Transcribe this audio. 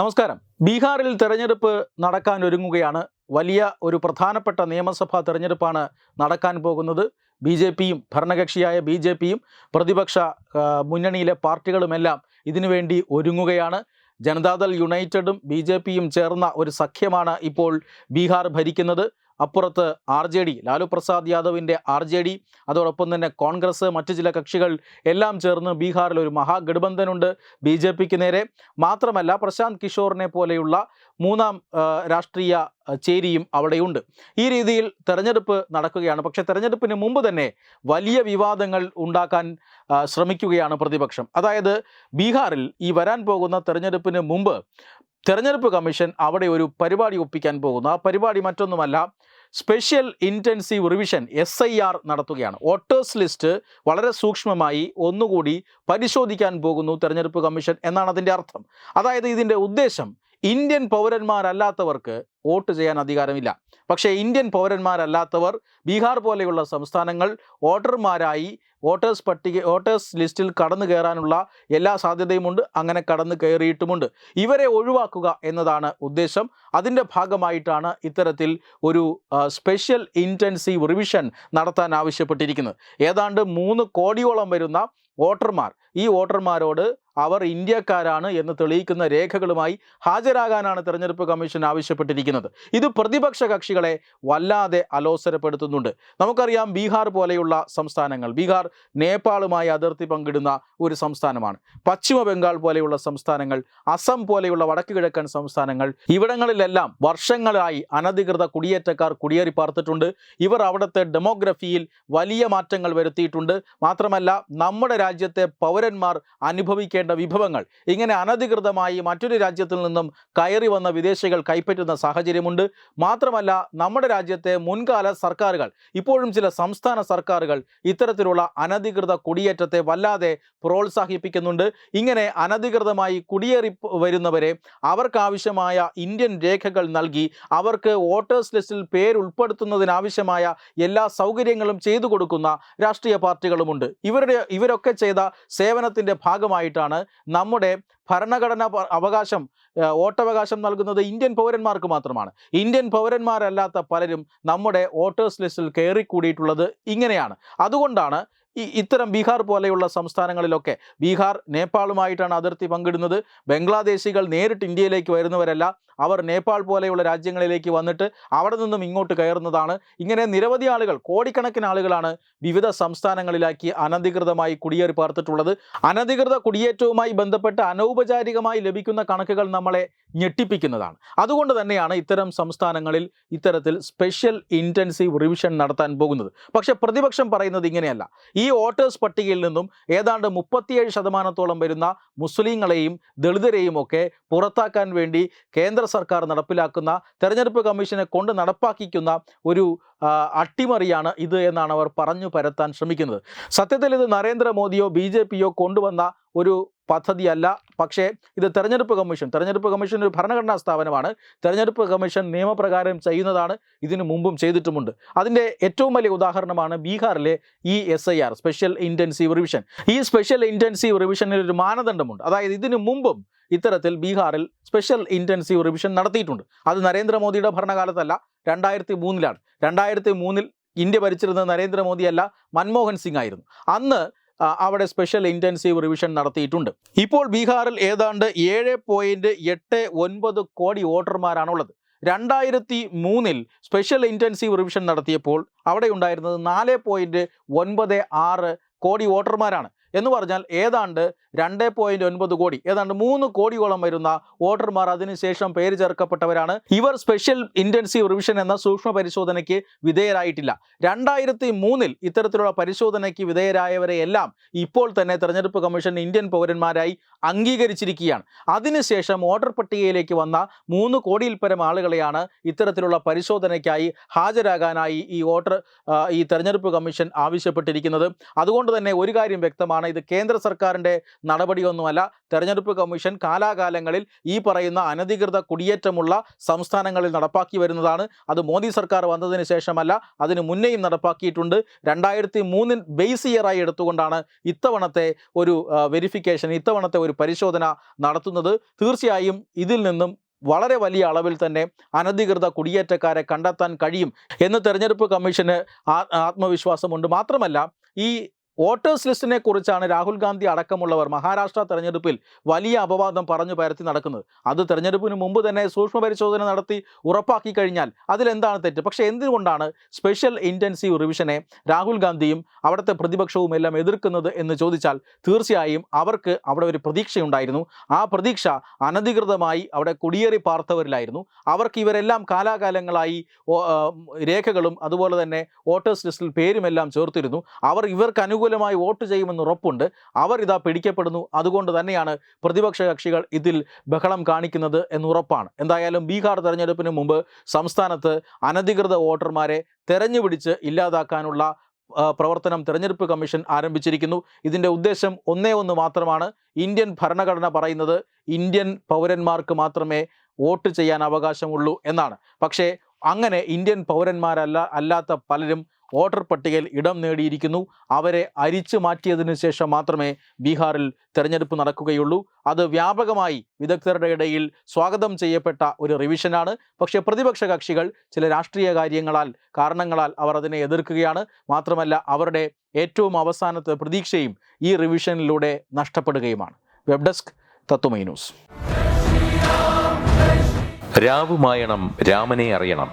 നമസ്കാരം. ബീഹാറിൽ തെരഞ്ഞെടുപ്പ് നടക്കാൻ ഒരുങ്ങുകയാണ്. വലിയ ഒരു പ്രധാനപ്പെട്ട നിയമസഭാ തെരഞ്ഞെടുപ്പാണ് നടക്കാൻ പോകുന്നത്. ബി ജെ പിയും ഭരണകക്ഷിയായ ബി ജെ പിയും പ്രതിപക്ഷ മുന്നണിയിലെ പാർട്ടികളുമെല്ലാം ഇതിനുവേണ്ടി ഒരുങ്ങുകയാണ്. ജനതാദൾ യുണൈറ്റഡും ബി ജെ പിയും ചേർന്ന ഒരു സഖ്യമാണ് ഇപ്പോൾ ബീഹാർ ഭരിക്കുന്നത്. അപ്പുറത്ത് R J D Lalu Prasad യാദവിന്റെ ആർ ജെ ഡി അതോടൊപ്പം തന്നെ കോൺഗ്രസ് മറ്റ് ചില കക്ഷികൾ എല്ലാം ചേർന്ന് ബീഹാറിൽ ഒരു മഹാഗഠബന്ധനുണ്ട് ബി ജെ പിക്ക് നേരെ. മാത്രമല്ല പ്രശാന്ത് കിഷോറിനെ പോലെയുള്ള മൂന്നാം രാഷ്ട്രീയ ചേരിയും അവിടെയുണ്ട്. ഈ രീതിയിൽ തെരഞ്ഞെടുപ്പ് നടക്കുകയാണ്. പക്ഷെ തെരഞ്ഞെടുപ്പിന് മുമ്പ് തന്നെ വലിയ വിവാദങ്ങൾ ഉണ്ടാക്കാൻ ശ്രമിക്കുകയാണ് പ്രതിപക്ഷം. അതായത് ബീഹാറിൽ ഈ വരാൻ പോകുന്ന തെരഞ്ഞെടുപ്പിന് മുമ്പ് തെരഞ്ഞെടുപ്പ് കമ്മീഷൻ അവിടെ ഒരു പരിപാടി ഒപ്പിക്കാൻ പോകുന്നു. ആ പരിപാടി മറ്റൊന്നുമല്ല special intensive revision S I R നടത്തുകയാണ്. വോട്ടേഴ്സ് ലിസ്റ്റ് വളരെ സൂക്ഷ്മമായി ഒന്നുകൂടി പരിശോധിക്കാൻ പോകുന്നു തെരഞ്ഞെടുപ്പ് കമ്മീഷൻ എന്നാണ് അതിന്റെ അർത്ഥം. അതായത് ഇതിന്റെ ഉദ്ദേശം ഇന്ത്യൻ പൗരന്മാരല്ലാത്തവർക്ക് വോട്ട് ചെയ്യാൻ അധികാരമില്ല. പക്ഷേ ഇന്ത്യൻ പൗരന്മാരല്ലാത്തവർ ബീഹാർ പോലെയുള്ള സംസ്ഥാനങ്ങൾ വോട്ടർമാരായി വോട്ടേഴ്സ് പട്ടിക വോട്ടേഴ്സ് ലിസ്റ്റിൽ കടന്നു കയറാനുള്ള എല്ലാ സാധ്യതയുമുണ്ട്. അങ്ങനെ കടന്നു കയറിയിട്ടുമുണ്ട്. ഇവരെ ഒഴിവാക്കുക എന്നതാണ് ഉദ്ദേശം. അതിന്റെ ഭാഗമായിട്ടാണ് ഇത്തരത്തിൽ ഒരു സ്പെഷ്യൽ ഇന്റൻസീവ് റിവിഷൻ നടത്താൻ ആവശ്യപ്പെട്ടിരിക്കുന്നത്. ഏതാണ്ട് മൂന്ന് കോടിയോളം വരുന്ന വോട്ടർമാർ ഈ വോട്ടർമാരോട് അവർ ഇന്ത്യക്കാരാണ് എന്ന് തെളിയിക്കുന്ന രേഖകളുമായി ഹാജരാകാനാണ് തെരഞ്ഞെടുപ്പ് കമ്മീഷൻ ആവശ്യപ്പെട്ടിരിക്കുന്നത്. ഇത് പ്രതിപക്ഷ കക്ഷികളെ വല്ലാതെ അലോസരപ്പെടുത്തുന്നുണ്ട്. നമുക്കറിയാം ബീഹാർ പോലെയുള്ള സംസ്ഥാനങ്ങൾ ബീഹാർ നേപ്പാളുമായി അതിർത്തി പങ്കിടുന്ന ഒരു സംസ്ഥാനമാണ്. പശ്ചിമ ബംഗാൾ പോലെയുള്ള സംസ്ഥാനങ്ങൾ അസം പോലെയുള്ള വടക്ക് കിഴക്കൻ സംസ്ഥാനങ്ങൾ ഇവിടങ്ങളിലെല്ലാം വർഷങ്ങളായി അനധികൃത കുടിയേറ്റക്കാർ കുടിയേറി പാർത്തിട്ടുണ്ട്. ഇവർ അവിടുത്തെ ഡെമോഗ്രഫിയിൽ വലിയ മാറ്റങ്ങൾ വരുത്തിയിട്ടുണ്ട്. മാത്രമല്ല നമ്മുടെ രാജ്യത്തെ പൗരന്മാർ അനുഭവിക്കേണ്ട വിഭവങ്ങൾ. ഇങ്ങനെ അനധികൃതമായി മറ്റൊരു രാജ്യത്തിൽ നിന്നും കയറി വന്ന വിദേശികൾ കൈപ്പറ്റുന്ന സാഹചര്യമുണ്ട്. മാത്രമല്ല നമ്മുടെ രാജ്യത്തെ മുൻകാല സർക്കാരുകൾ ഇപ്പോഴും ചില സംസ്ഥാന സർക്കാരുകൾ ഇത്തരത്തിലുള്ള അനധികൃത കുടിയേറ്റത്തെ വല്ലാതെ പ്രോത്സാഹിപ്പിക്കുന്നുണ്ട്. ഇങ്ങനെ അനധികൃതമായി കുടിയേറി വരുന്നവരെ അവർക്കാവശ്യമായ ഇന്ത്യൻ രേഖകൾ നൽകി അവർക്ക് വോട്ടേഴ്സ് ലിസ്റ്റിൽ പേരുൾപ്പെടുത്തുന്നതിനാവശ്യമായ എല്ലാ സൗകര്യങ്ങളും ചെയ്തു കൊടുക്കുന്ന രാഷ്ട്രീയ പാർട്ടികളുമുണ്ട്. ഇവരുടെ ഇവരൊക്കെ ചെയ്ത സേവനത്തിന്റെ ഭാഗമായിട്ടാണ് നമ്മുടെ ഭരണഘടനാ അവകാശം വോട്ടവകാശം നൽകുന്നത് ഇന്ത്യൻ പൗരന്മാർക്ക് മാത്രമാണ്. ഇന്ത്യൻ പൗരന്മാരല്ലാത്ത പലരും നമ്മുടെ വോട്ടേഴ്സ് ലിസ്റ്റിൽ കയറിക്കൂടിയിട്ടുള്ളത് ഇങ്ങനെയാണ്. അതുകൊണ്ടാണ് ഈ ഇത്തരം ബീഹാർ പോലെയുള്ള സംസ്ഥാനങ്ങളിലൊക്കെ ബീഹാർ നേപ്പാളുമായിട്ടാണ് അതിർത്തി പങ്കിടുന്നത്. ബംഗ്ലാദേശികൾ നേരിട്ട് ഇന്ത്യയിലേക്ക് വരുന്നവരല്ല. അവർ നേപ്പാൾ പോലെയുള്ള രാജ്യങ്ങളിലേക്ക് വന്നിട്ട് അവിടെ നിന്നും ഇങ്ങോട്ട് കയറുന്നതാണ്. ഇങ്ങനെ നിരവധി ആളുകൾ കോടിക്കണക്കിന് ആളുകളാണ് വിവിധ സംസ്ഥാനങ്ങളിലാക്കി അനധികൃതമായി കുടിയേറി പാർത്തിട്ടുള്ളത്. അനധികൃത കുടിയേറ്റവുമായി ബന്ധപ്പെട്ട് അനൗപചാരികമായി ലഭിക്കുന്ന കണക്കുകൾ നമ്മളെ ഞെട്ടിപ്പിക്കുന്നതാണ്. അതുകൊണ്ട് തന്നെയാണ് ഇത്തരം സംസ്ഥാനങ്ങളിൽ ഇത്തരത്തിൽ സ്പെഷ്യൽ ഇന്റൻസീവ് റിവിഷൻ നടത്താൻ പോകുന്നത്. പക്ഷേ പ്രതിപക്ഷം പറയുന്നത് ഇങ്ങനെയല്ല. ഈ വോട്ടേഴ്സ് പട്ടികയിൽ നിന്നും ഏതാണ്ട് മുപ്പത്തിയേഴ് ശതമാനത്തോളം വരുന്ന മുസ്ലിങ്ങളെയും ദളിതരെയും ഒക്കെ പുറത്താക്കാൻ വേണ്ടി കേന്ദ്ര സർക്കാർ നടപ്പിലാക്കുന്ന തെരഞ്ഞെടുപ്പ് കമ്മീഷനെ കൊണ്ട് നടപ്പാക്കിക്കുന്ന ഒരു അട്ടിമറിയാണ് ഇത് എന്നാണ് അവർ പറഞ്ഞു പരത്താൻ ശ്രമിക്കുന്നത്. സത്യത്തിൽ ഇത് നരേന്ദ്രമോദിയോ ബി ജെ പിയോ കൊണ്ടുവന്ന ഒരു പദ്ധതിയല്ല. പക്ഷേ ഇത് തെരഞ്ഞെടുപ്പ് കമ്മീഷൻ തെരഞ്ഞെടുപ്പ് കമ്മീഷൻ ഒരു ഭരണഘടനാ സ്ഥാപനമാണ്. തെരഞ്ഞെടുപ്പ് കമ്മീഷൻ നിയമപ്രകാരം ചെയ്യുന്നതാണ് ഇതിനു മുമ്പും ചെയ്തിട്ടുമുണ്ട്. അതിന്റെ ഏറ്റവും വലിയ ഉദാഹരണമാണ് ബീഹാറിലെ E S I R special intensive revision ഈ സ്പെഷ്യൽ ഇന്റൻസീവ് റിവിഷനിൽ ഒരു മാനദണ്ഡമുണ്ട്. അതായത് ഇതിനു മുമ്പും ഇത്തരത്തിൽ ബീഹാറിൽ സ്പെഷ്യൽ ഇന്റൻസീവ് റിവിഷൻ നടത്തിയിട്ടുണ്ട്. അത് നരേന്ദ്രമോദിയുടെ ഭരണകാലത്തല്ല രണ്ടായിരത്തി മൂന്നിലാണ് രണ്ടായിരത്തി മൂന്നിൽ ഇന്ത്യ ഭരിച്ചിരുന്നത് നരേന്ദ്രമോദിയല്ല മൻമോഹൻ സിംഗ് ആയിരുന്നു. അന്ന് അവിടെ സ്പെഷ്യൽ ഇന്റൻസീവ് റിവിഷൻ നടത്തിയിട്ടുണ്ട്. ഇപ്പോൾ ബീഹാറിൽ ഏതാണ്ട് ഏഴ് പോയിന്റ് എട്ട് ഒൻപത് കോടി വോട്ടർമാരാണുള്ളത്. രണ്ടായിരത്തി മൂന്നിൽ സ്പെഷ്യൽ ഇന്റൻസീവ് റിവിഷൻ നടത്തിയപ്പോൾ അവിടെ ഉണ്ടായിരുന്നത് നാല് പോയിന്റ് ഒൻപത് ആറ് കോടി വോട്ടർമാരാണ്. എന്ന് പറഞ്ഞാൽ ഏതാണ്ട് രണ്ട് പോയിന്റ് ഒൻപത് കോടി ഏതാണ്ട് മൂന്ന് കോടിയോളം വരുന്ന വോട്ടർമാർ അതിനുശേഷം പേര് ചേർക്കപ്പെട്ടവരാണ്. ഇവർ സ്പെഷ്യൽ ഇന്റൻസീവ് റിവിഷൻ എന്ന സൂക്ഷ്മ പരിശോധനയ്ക്ക് വിധേയരായിട്ടില്ല. രണ്ടായിരത്തി മൂന്നിൽ ഇത്തരത്തിലുള്ള പരിശോധനയ്ക്ക് വിധേയരായവരെ എല്ലാം ഇപ്പോൾ തന്നെ തെരഞ്ഞെടുപ്പ് കമ്മീഷൻ ഇന്ത്യൻ പൗരന്മാരായി അംഗീകരിച്ചിരിക്കുകയാണ്. അതിനുശേഷം വോട്ടർ പട്ടികയിലേക്ക് വന്ന മൂന്ന് കോടിയിൽ പരം ആളുകളെയാണ് ഇത്തരത്തിലുള്ള പരിശോധനയ്ക്കായി ഹാജരാകാനായി ഈ വോട്ടർ ഈ തെരഞ്ഞെടുപ്പ് കമ്മീഷൻ ആവശ്യപ്പെട്ടിരിക്കുന്നത്. അതുകൊണ്ട് തന്നെ ഒരു കാര്യം വ്യക്തമാണ് എന്താണ് ഇത് കേന്ദ്ര സർക്കാരിന്റെ നടപടിയൊന്നുമല്ല. തെരഞ്ഞെടുപ്പ് കമ്മീഷൻ കാലാകാലങ്ങളിൽ ഈ പറയുന്ന അനധികൃത കുടിയേറ്റമുള്ള സംസ്ഥാനങ്ങളിൽ നടപ്പാക്കി വരുന്നതാണ്. അത് മോദി സർക്കാർ വന്നതിന് ശേഷമല്ല അതിന് മുന്നേയും നടപ്പാക്കിയിട്ടുണ്ട്. രണ്ടായിരത്തി മൂന്നിൽ ബേസ് ഇയറായി എടുത്തുകൊണ്ടാണ് ഇത്തവണത്തെ ഒരു വെരിഫിക്കേഷൻ ഇത്തവണത്തെ ഒരു പരിശോധന നടത്തുന്നത്. തീർച്ചയായും ഇതിൽ നിന്നും വളരെ വലിയ അളവിൽ തന്നെ അനധികൃത കുടിയേറ്റക്കാരെ കണ്ടെത്താൻ കഴിയും എന്ന് തെരഞ്ഞെടുപ്പ് കമ്മീഷന് ആത്മവിശ്വാസമുണ്ട്. മാത്രമല്ല ഈ വോട്ടേഴ്സ് ലിസ്റ്റിനെ കുറിച്ചാണ് രാഹുൽ ഗാന്ധി അടക്കമുള്ളവർ മഹാരാഷ്ട്ര തെരഞ്ഞെടുപ്പിൽ വലിയ അപവാദം പറഞ്ഞു പരത്തി നടക്കുന്നത്. അത് തെരഞ്ഞെടുപ്പിന് മുമ്പ് തന്നെ സൂക്ഷ്മ പരിശോധന നടത്തി ഉറപ്പാക്കി കഴിഞ്ഞാൽ അതിലെന്താണ് തെറ്റ്? പക്ഷേ എന്തുകൊണ്ടാണ് സ്പെഷ്യൽ ഇന്റൻസീവ് റിവിഷനെ രാഹുൽ ഗാന്ധിയും അവിടുത്തെ പ്രതിപക്ഷവും എല്ലാം എതിർക്കുന്നത് എന്ന് ചോദിച്ചാൽ തീർച്ചയായും അവർക്ക് അവിടെ ഒരു പ്രതീക്ഷയുണ്ടായിരുന്നു. ആ പ്രതീക്ഷ അനധികൃതമായി അവിടെ കുടിയേറി പാർത്തവരിലായിരുന്നു. അവർക്ക് ഇവരെല്ലാം കാലാകാലങ്ങളായി രേഖകളും അതുപോലെ തന്നെ വോട്ടേഴ്സ് ലിസ്റ്റിൽ പേരുമെല്ലാം ചേർത്തിരുന്നു. അവർ ഇവർക്ക് അനുകൂലമായി വോട്ട് ചെയ്യുമെന്ന് ഉറപ്പുണ്ട്. അവർ ഇതാ പിടിക്കപ്പെടുന്നു. അതുകൊണ്ട് തന്നെയാണ് പ്രതിപക്ഷ കക്ഷികൾ ഇതിൽ ബഹളം കാണിക്കുന്നത് എന്നുറപ്പാണ് എന്തായാലും ബീഹാർ തെരഞ്ഞെടുപ്പിന് മുമ്പ് സംസ്ഥാനത്ത് അനധികൃത വോട്ടർമാരെ തെരഞ്ഞുപിടിച്ച് ഇല്ലാതാക്കാനുള്ള പ്രവർത്തനം തെരഞ്ഞെടുപ്പ് കമ്മീഷൻ ആരംഭിച്ചിരിക്കുന്നു. ഇതിന്റെ ഉദ്ദേശം ഒന്നേ ഒന്ന് മാത്രമാണ്. ഇന്ത്യൻ ഭരണഘടന പറയുന്നത് ഇന്ത്യൻ പൗരന്മാർക്ക് മാത്രമേ വോട്ട് ചെയ്യാൻ അവകാശമുള്ളൂ എന്നാണ്. പക്ഷേ അങ്ങനെ ഇന്ത്യൻ പൗരന്മാരല്ല അല്ലാത്ത പലരും വോട്ടർ പട്ടികയിൽ ഇടം നേടിയിരിക്കുന്നു. അവരെ അരിച്ചു മാറ്റിയതിനു ശേഷം മാത്രമേ ബീഹാറിൽ തെരഞ്ഞെടുപ്പ് നടക്കുകയുള്ളൂ. അത് വ്യാപകമായി വിദഗ്ധരുടെ ഇടയിൽ സ്വാഗതം ചെയ്യപ്പെട്ട ഒരു റിവിഷനാണ്. പക്ഷേ പ്രതിപക്ഷ കക്ഷികൾ ചില രാഷ്ട്രീയ കാര്യങ്ങളാൽ കാരണങ്ങളാൽ അവർ അതിനെ എതിർക്കുകയാണ്. മാത്രമല്ല അവരുടെ ഏറ്റവും അവസാനത്തെ പ്രതീക്ഷയും ഈ റിവിഷനിലൂടെ നഷ്ടപ്പെടുകയുമാണ്. Web desk Tatwamayi news. രാവുമായണം രാമനെ അറിയണം.